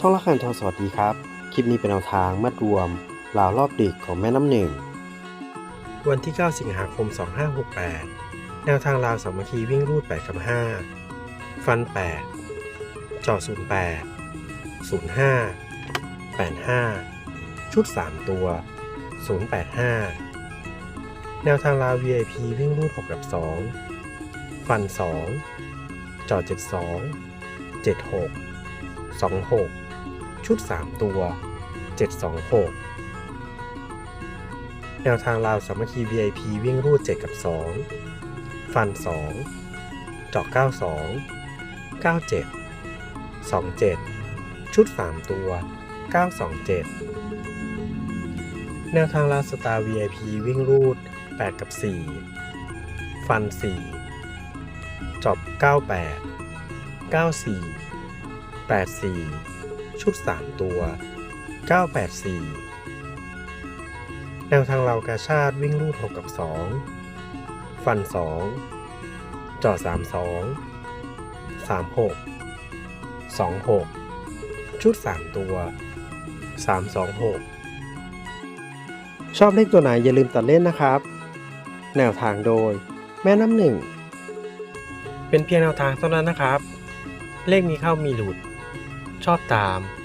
ช่องละคันทองสวัสดีครับ คลิปนี้เป็นแนวทางมัดรวมราวรอบดึกของแม่น้ำหนึ่ง วันที่ 9 สิงหาคม 2568 แนวทางราวสามัคคีวิ่งรูด 8 กับ 5 ฟัน 8 จอ08 05 85 ชุด 3 ตัว 085 แนวทางราว VIP วิ่งรูด 6 กับ 2 ฟัน 2 จอ72 76 26 ชุด 3 ตัว 726 แนวทางราวสามัคคี VIP วิ่งรูด 7 กับ 2 ฟัน 2 เจาะ 92 97 27 ชุด 3 ตัว 927 แนวทางราวสตาร์ VIP วิ่งรูด 8 กับ 4 ฟัน 4 จอบ 98 94 84 ชุด 3 ตัว 984 แนวทางเรากาชาติวิ่งรูด 6 กับ 2 ฟัน 2 จอด 32 36 26 ชุด 3 ตัว 326 ชอบเลขตัวไหนอย่าลืมตัดเล่นนะครับ แนวทางโดย แม่น้ำหนึ่งเป็นเพียงแนวทางเท่านั้นนะครับ เลขมีเข้ามีหลุด ชอบตาม